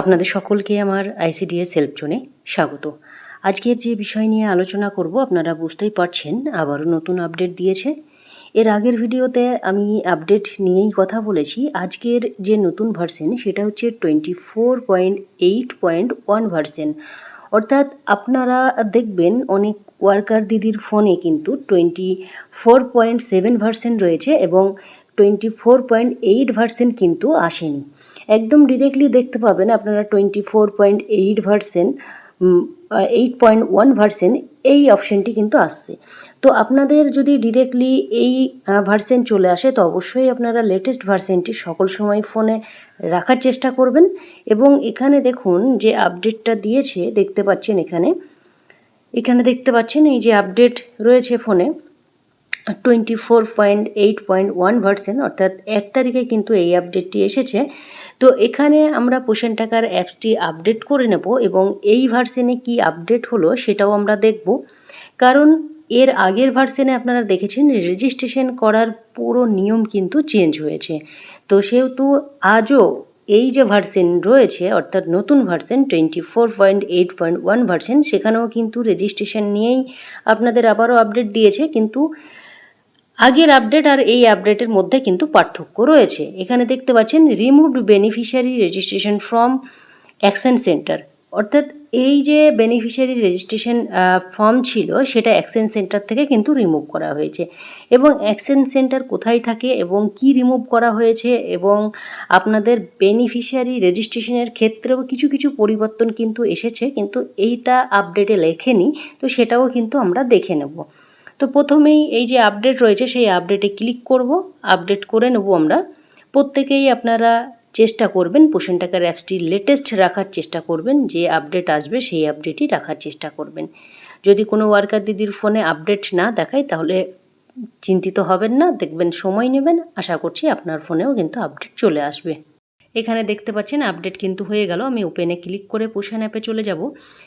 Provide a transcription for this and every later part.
আপনাদের সকলকে আমার আইসিডিএস হেল্প জোনে স্বাগত। আজকের যে বিষয় নিয়ে আলোচনা করব, আপনারা বুঝতেই পারছেন, আবারও নতুন আপডেট দিয়েছে। এর আগের ভিডিওতে আমি আপডেট নিয়েই কথা বলেছি, আজকের যে নতুন ভার্সেন সেটা হচ্ছে twenty four point eight point one version. অর্থাৎ আপনারা দেখবেন, অনেক ওয়ার্কার দিদির ফোনে কিন্তু twenty four point seven version রয়েছে এবং twenty four point eight version কিন্তু আসেনি। একদম ডিরেক্টলি দেখতে পাবেন আপনারা twenty four point eight version eight point one version এই অপশানটি কিন্তু আসছে। তো আপনাদের যদি ডিরেক্টলি এই ভার্সেন চলে আসে, তো অবশ্যই আপনারা লেটেস্ট ভার্সেনটি সকল সময় ফোনে রাখার চেষ্টা করবেন এবং এখানে দেখুন যে আপডেটটা দিয়েছে, দেখতে পাচ্ছেন এখানে। এখানে দেখতে পাচ্ছেন এই যে আপডেট রয়েছে ফোনে twenty four point eight point one version অর্থাৎ এক তারিখে কিন্তু এই আপডেটটি এসেছে। তো এখানে আমরা পোষণ টাকার অ্যাপসটি আপডেট করে নেব এবং এই ভার্সেনে কি আপডেট হলো সেটাও আমরা দেখব। কারণ এর আগের ভার্সেনে আপনারা দেখেছেন রেজিস্ট্রেশন করার পুরো নিয়ম কিন্তু চেঞ্জ হয়েছে। তো সেহেতু আজও এই যে ভার্সেন রয়েছে, অর্থাৎ নতুন version twenty four point eight point one version সেখানেও কিন্তু রেজিস্ট্রেশন নিয়েই আপনাদের আবারও আপডেট দিয়েছে। কিন্তু আগের আপডেট আর এই আপডেটের মধ্যে কিন্তু পার্থক্য রয়েছে। এখানে দেখতে পাচ্ছেন removed beneficiary registration from action centre অর্থাৎ এই যে বেনিফিশিয়ারি রেজিস্ট্রেশন ফর্ম ছিল, সেটা অ্যাকশন সেন্টার থেকে কিন্তু রিমুভ করা হয়েছে। এবং অ্যাকশন সেন্টার কোথায় থাকে এবং কি রিমুভ করা হয়েছে এবং আপনাদের বেনিফিশিয়ারি রেজিস্ট্রেশনের ক্ষেত্রেও কিছু কিছু পরিবর্তন কিন্তু এসেছে, কিন্তু এইটা আপডেটে লেখেনি, তো সেটাও কিন্তু আমরা দেখে নেব। তো প্রথমেই এই যে আপডেট রয়েছে, সেই আপডেটে ক্লিক করব। আপডেট করে নেব আমরা। প্রত্যেকেই আপনারা চেষ্টা করবেন পোষণ টাকার অ্যাপসটি লেটেস্ট রাখার চেষ্টা করবেন, যে আপডেট আসবে সেই আপডেটই রাখার চেষ্টা করবেন। যদি কোনো ওয়ার্কার দিদির ফোনে আপডেট না দেখায়, তাহলে চিন্তিত হবেন না, দেখবেন সময় নেবেন। আশা করছি আপনার ফোনেও কিন্তু আপডেট চলে আসবে। এখানে দেখতে পাচ্ছেন আপডেট কিন্তু হয়ে গেল। আমি ওপেনে ক্লিক করে পোষণ অ্যাপে চলে যাব।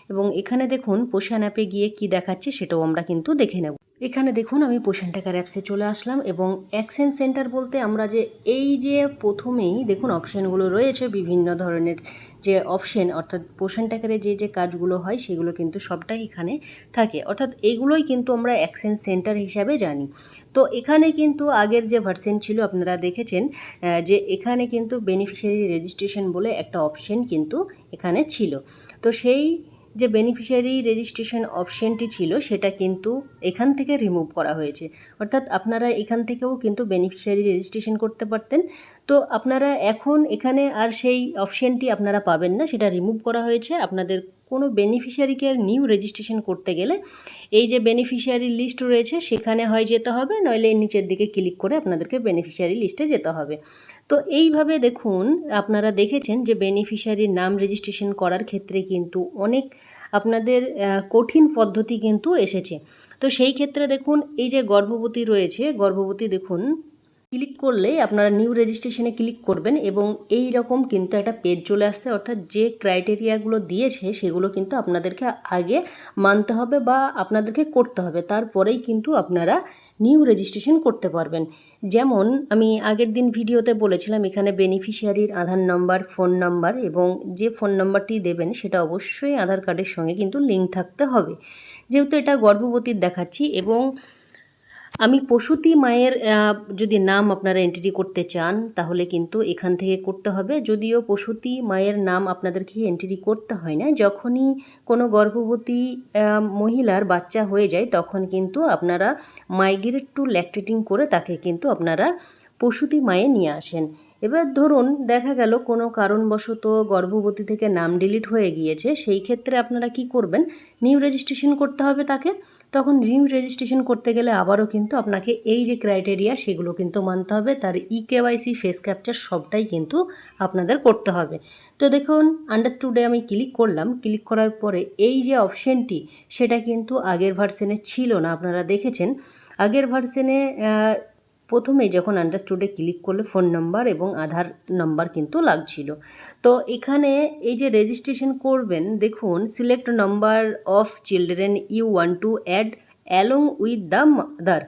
এবং এখানে দেখুন, পোষণ অ্যাপে গিয়ে কি দেখাচ্ছে, সেটাও আমরা কিন্তু দেখে নেব। এখানে দেখুন আমি পোষণ টাকার অ্যাপসে চলে আসলাম এবং অ্যাকশন সেন্টার বলতে আমরা যে এই যে প্রথমেই দেখুন অপশানগুলো রয়েছে বিভিন্ন ধরনের যে অপশন অর্থাৎ পোষণ টাকারে যে যে কাজগুলো হয় সেগুলো কিন্তু সবটাই এখানে থাকে। অর্থাৎ এগুলোই কিন্তু আমরা অ্যাকশন সেন্টার হিসাবে জানি। তো এখানে কিন্তু আগের যে ভার্সেন ছিল আপনারা দেখেছেন যে এখানে কিন্তু বেনিফিশিয়ারি রেজিস্ট্রেশন বলে একটা অপশন কিন্তু এখানে ছিল। তো সেই যে বেনিফিশিয়ারি রেজিস্ট্রেশন অপশনটি ছিল সেটা কিন্তু এখান থেকে রিমুভ করা হয়েছে। অর্থাৎ আপনারা এখান থেকেও কিন্তু বেনিফিশিয়ারি রেজিস্ট্রেশন করতে পারতেন। তো আপনারা এখন এখানে আর সেই অপশনটি আপনারা পাবেন না, সেটা রিমুভ করা হয়েছে। আপনাদের কোনো বেনিফিশিয়ারিকে নিউ রেজিস্ট্রেশন করতে গেলে এই যে বেনিফিশিয়ারি লিস্ট রয়েছে, সেখানে হয় যেতে হবে, নইলে নিচের দিকে ক্লিক করে আপনাদেরকে বেনিফিশিয়ারি লিস্টে যেতে হবে। তো এইভাবে দেখুন, আপনারা দেখেছেন যে বেনিফিশিয়ারির নাম রেজিস্ট্রেশন করার ক্ষেত্রে কিন্তু অনেক আপনাদের কঠিন পদ্ধতি কিন্তু এসেছে। তো সেই ক্ষেত্রে দেখুন, এই যে গর্ভবতী রয়েছে, গর্ভবতী দেখুন ক্লিক করলেই আপনারা নিউ রেজিস্ট্রেশনে ক্লিক করবেন এবং এই রকম কিন্তু একটা পেজ চলে আসছে। অর্থাৎ যে ক্রাইটেরিয়াগুলো দিয়েছে সেগুলো কিন্তু আপনাদেরকে আগে মানতে হবে বা আপনাদেরকে করতে হবে। তারপরেই কিন্তু আপনারা নিউ রেজিস্ট্রেশন করতে পারবেন। যেমন আমি আগের দিন ভিডিওতে বলেছিলাম, এখানে বেনিফিশিয়ারির আধার নাম্বার ফোন নাম্বার এবং যে ফোন নাম্বারটি দেবেন সেটা অবশ্যই আধার কার্ডের সঙ্গে কিন্তু লিঙ্ক থাকতে হবে। যেহেতু এটা গর্ভবতীর দেখাচ্ছি এবং আমি প্রসূতি মায়ের যদি নাম আপনারা এন্ট্রি করতে চান, তাহলে কিন্তু এখান থেকে করতে হবে। যদিও প্রসূতি মায়ের নাম আপনাদেরকে এন্ট্রি করতে হয় না, যখনই কোনো গর্ভবতী মহিলার বাচ্চা হয়ে যায়, তখন কিন্তু আপনারা মাইগ্রেট টু ল্যাকটেটিং করে তাকে কিন্তু আপনারা প্রসূতি মায়ে নিয়ে আসেন। এবার ধরুন, দেখা গেল কোনো কারণবশত গর্ভবতী থেকে নাম ডিলিট হয়ে গিয়েছে, সেই ক্ষেত্রে আপনারা কি করবেন? নিউ রেজিস্ট্রেশন করতে হবে তাকে। তখন নিউ রেজিস্ট্রেশন করতে গেলে আবারও কিন্তু আপনাকে এই যে ক্রাইটেরিয়া সেগুলো কিন্তু মানতে হবে। তার ই কেওয়াইসি ফেস ক্যাপচার সবটাই কিন্তু আপনাদের করতে হবে। তো দেখুন আন্ডারস্টুডে আমি ক্লিক করলাম। ক্লিক করার পরে এই যে অপশানটি সেটা কিন্তু আগের ভার্সেনে ছিল না, আপনারা দেখেছেন। আগের ভার্সেনে প্রথমে যখন আন্ডারস্টুডে ক্লিক করলে ফোন নাম্বার এবং আধার নাম্বার কিন্তু লাগছিল। তো এখানে এই যে রেজিস্ট্রেশন করবেন, দেখুন select number of children you want to add along with the mother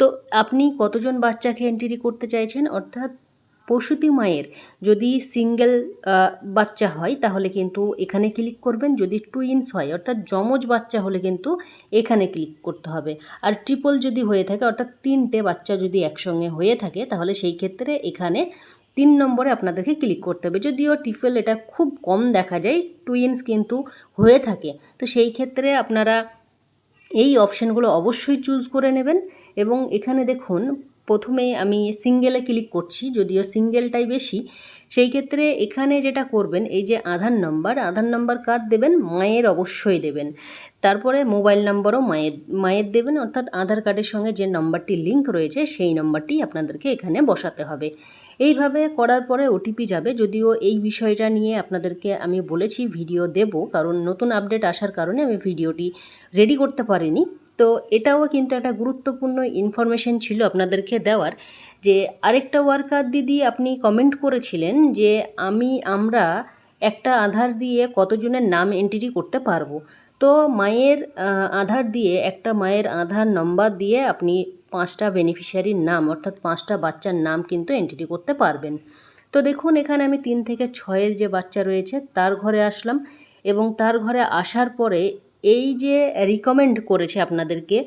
তো আপনি কতজন বাচ্চাকে এন্ট্রি করতে চাইছেন? অর্থাৎ প্রসূতি মায়ের যদি সিঙ্গেল বাচ্চা হয়, তাহলে কিন্তু এখানে ক্লিক করবেন। যদি টুইন্স হয়, অর্থাৎ যমজ বাচ্চা হলে কিন্তু এখানে ক্লিক করতে হবে। আর ট্রিপল যদি হয়ে থাকে, অর্থাৎ তিনটে বাচ্চা যদি একসঙ্গে হয়ে থাকে, তাহলে সেই ক্ষেত্রে এখানে তিন নম্বরে আপনাদেরকে ক্লিক করতে হবে। যদিও টিফেল এটা খুব কম দেখা যায়, টুইন্স কিন্তু হয়ে থাকে। তো সেই ক্ষেত্রে আপনারা এই অপশানগুলো অবশ্যই চুজ করে নেবেন। এবং এখানে দেখুন প্রথমে আমি সিঙ্গেলে ক্লিক করছি, যদিও সিঙ্গেলটাই বেশি। সেই ক্ষেত্রে এখানে যেটা করবেন, এই যে আধার নম্বর আধার নম্বর কার দেবেন, মায়ের অবশ্যই দেবেন। তারপরে মোবাইল নম্বরও মায়ের মায়ের দেবেন, অর্থাৎ আধার কার্ডের সঙ্গে যে নম্বরটি লিঙ্ক রয়েছে, সেই নম্বরটি আপনাদেরকে এখানে বসাতে হবে। এইভাবে করার পরে ওটিপি যাবে, যদিও এই বিষয়টা নিয়ে আপনাদেরকে আমি বলেছি, ভিডিও দেব, কারণ নতুন আপডেট আসার কারণে আমি ভিডিওটি রেডি করতে পারিনি। তো এটাও কিন্তু একটা গুরুত্বপূর্ণ ইনফরমেশন ছিল আপনাদেরকে দেওয়ার, যে আরেকটা ওয়ার্কার দিদি আপনি কমেন্ট করেছিলেন যে আমি, আমরা একটা আধার দিয়ে কতজনের নাম এন্ট্রি করতে পারব। তো মায়ের আধার দিয়ে, একটা মায়ের আধার নম্বর দিয়ে আপনি পাঁচটা বেনিফিশিয়ারির নাম, অর্থাৎ পাঁচটা বাচ্চার নাম কিন্তু এন্ট্রি করতে পারবেন। তো দেখুন, এখানে আমি তিন থেকে ছয়ের যে বাচ্চা রয়েছে, তার ঘরে আসলাম এবং তার ঘরে আসার পরে এই যে রিকমেন্ড করেছে আপনাদেরকে,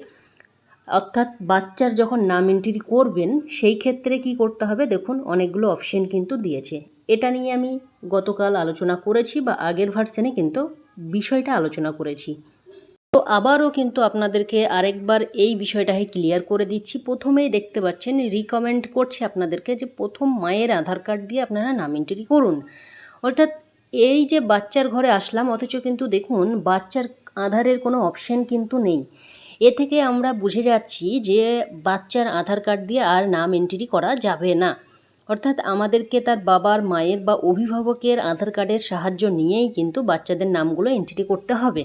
অর্থাৎ বাচ্চার যখন নাম এন্ট্রি করবেন, সেই ক্ষেত্রে কি করতে হবে? দেখুন, অনেকগুলো অপশন কিন্তু দিয়েছে। এটা নিয়ে আমি গতকাল আলোচনা করেছি বা আগের ভার্সনে কিন্তু বিষয়টা আলোচনা করেছি। তো আবারও কিন্তু আপনাদেরকে আরেকবার এই বিষয়টাকে ক্লিয়ার করে দিচ্ছি। প্রথমেই দেখতে পাচ্ছেন রিকমেন্ড করছে আপনাদেরকে যে প্রথম মায়ের আধার কার্ড দিয়ে আপনারা নাম এন্ট্রি করুন। অর্থাৎ এই যে বাচ্চার ঘরে আসলাম, অথচ কিন্তু দেখুন, বাচ্চার আধারের কোনো অপশন কিন্তু নেই। এ থেকে আমরা বুঝে যাচ্ছি যে বাচ্চার আধার কার্ড দিয়ে আর নাম এন্ট্রি করা যাবে না। অর্থাৎ আমাদেরকে তার বাবার, মায়ের বা অভিভাবকের আধার কার্ডের সাহায্য নিয়েই কিন্তু বাচ্চাদের নামগুলো এন্ট্রি করতে হবে।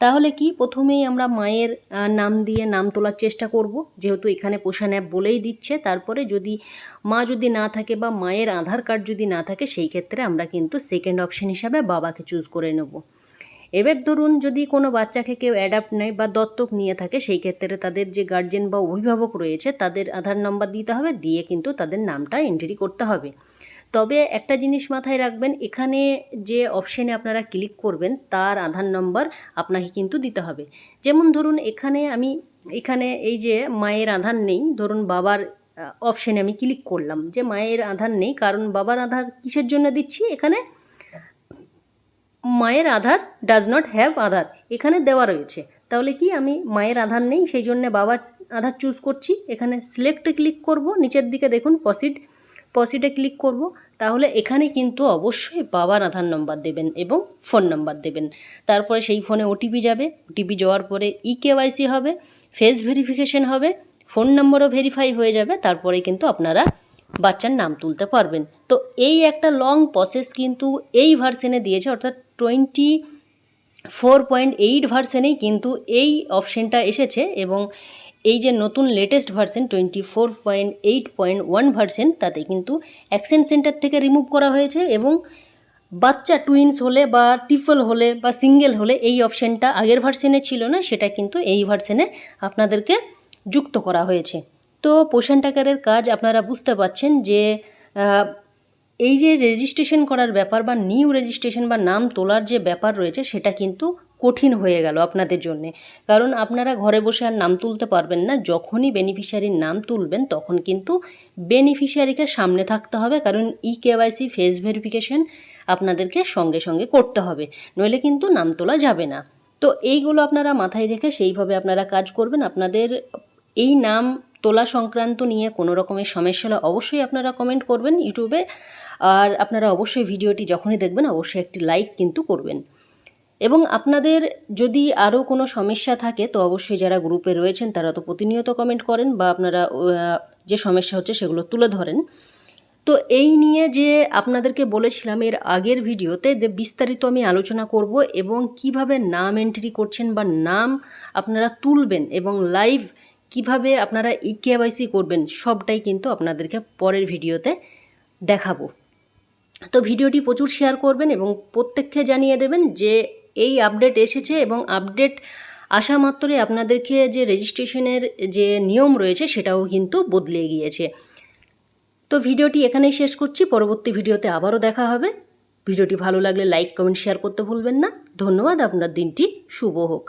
তাহলে কি? প্রথমেই আমরা মায়ের নাম দিয়ে নাম তোলার চেষ্টা করব। যেহেতু এখানে পোষণ অ্যাপ বলেই দিচ্ছে। তারপরে যদি মা যদি না থাকে বা মায়ের আধার কার্ড যদি না থাকে, সেই ক্ষেত্রে আমরা কিন্তু সেকেন্ড অপশন হিসাবে বাবাকে চুজ করে নেব। এবার ধরুন যদি কোনো বাচ্চাকে কেউ অ্যাডাপ্ট নেয় বা দত্তক নিয়ে থাকে, সেই ক্ষেত্রে তাদের যে গার্জেন বা অভিভাবক রয়েছে, তাদের আধার নম্বর দিতে হবে, দিয়ে কিন্তু তাদের নামটা এন্ট্রি করতে হবে। তবে একটা জিনিস মাথায় রাখবেন, এখানে যে অপশানে আপনারা ক্লিক করবেন, তার আধার নম্বর আপনাকে কিন্তু দিতে হবে। যেমন ধরুন এখানে আমি, এখানে এই যে মায়ের আধার নেই, ধরুন বাবার অপশানে আমি ক্লিক করলাম যে মায়ের আধার নেই, কারণ বাবার আধার কিসের জন্য দিচ্ছি এখানে? মায়ের Aadhaar does not have Aadhaar. এখানে দেওয়া রয়েছে। তাহলে কি আমি মায়ের আধার নেই, সেই জন্য বাবার আধার চুজ করছি। এখানে সিলেক্টে ক্লিক করব, নিচের দিকে দেখুন পসিড পসিডে ক্লিক করব। তাহলে এখানে কিন্তু অবশ্যই বাবার আধার নম্বর দেবেন এবং ফোন নাম্বার দেবেন। তারপরে সেই ফোনে ওটিপি যাবে। ওটিপি যাওয়ার পরে ই কেওয়াইসি হবে ফেস ভেরিফিকেশন হবে ফোন নম্বরও ভেরিফাই হয়ে যাবে। তারপরে কিন্তু আপনারা বাচ্চার নাম তুলতে পারবেন। তো এই একটা লং প্রসেস কিন্তু এই ভার্সনে দিয়েছে, অর্থাৎ টোয়েন্টি ফোর পয়েন্ট এইট ভার্সেনেই কিন্তু এই অপশনটা এসেছে এবং এই যে নতুন latest version twenty four point eight point one version, তাতে কিন্তু অ্যাকশন সেন্টার থেকে রিমুভ করা হয়েছে এবং বাচ্চা টুইন্স হলে বা টিফল হলে বা সিঙ্গেল হলে এই অপশনটা আগের ভার্সনে ছিল না, সেটা কিন্তু এই ভার্সনে আপনাদেরকে যুক্ত করা হয়েছে। তো পোষণ টাকারের কাজ আপনারা বুঝতে পারছেন যে এই যে রেজিস্ট্রেশন করার ব্যাপার বা নিউ রেজিস্ট্রেশন বা নাম তোলার যে ব্যাপার রয়েছে, সেটা কিন্তু কঠিন হয়ে গেল আপনাদের জন্য। কারণ আপনারা ঘরে বসে আর নাম তুলতে পারবেন না। যখনই বেনিফিশিয়ারির নাম তুলবেন, তখন কিন্তু বেনিফিশিয়ারিকে সামনে থাকতে হবে। কারণ ই কেওয়াইসি ফেস ভেরিফিকেশন আপনাদেরকে সঙ্গে সঙ্গে করতে হবে। নইলে কিন্তু নাম তোলা যাবে না। তো এইগুলো আপনারা মাথায় রেখে সেইভাবে আপনারা কাজ করবেন। আপনাদের এই নাম তোলা সংক্রান্ত নিয়ে কোনো রকমের সমস্যা হলে অবশ্যই আপনারা কমেন্ট করবেন ইউটিউবে আর আপনারা অবশ্যই ভিডিওটি যখনই দেখবেন, অবশ্যই একটি লাইক কিন্তু করবেন। এবং আপনাদের যদি আরও কোনো সমস্যা থাকে, তো অবশ্যই যারা গ্রুপে রয়েছেন, তারা তো প্রতিনিয়ত কমেন্ট করেন বা আপনারা যে সমস্যা হচ্ছে সেগুলো তুলে ধরেন। তো এই নিয়ে যে আপনাদেরকে বলেছিলাম, এর আগের ভিডিওতে যে বিস্তারিত আমি আলোচনা করব এবং কীভাবে নাম এন্ট্রি করছেন বা নাম আপনারা তুলবেন এবং লাইভ কীভাবে আপনারা ই কেওয়াইসি করবেন সবটাই কিন্তু আপনাদেরকে পরের ভিডিওতে দেখাবো। তো ভিডিওটি প্রচুর শেয়ার করবেন এবং প্রত্যেককে জানিয়ে দেবেন যে এই আপডেট এসেছে এবং আপডেট আসা মাত্রই আপনাদেরকে যে রেজিস্ট্রেশনের যে নিয়ম রয়েছে সেটাও কিন্তু বদলে গিয়েছে। তো ভিডিওটি এখানেই শেষ করছি, পরবর্তী ভিডিওতে আবারও দেখা হবে। ভিডিওটি ভালো লাগলে লাইক, কমেন্ট, শেয়ার করতে ভুলবেন না। ধন্যবাদ, আপনার দিনটি শুভ হোক।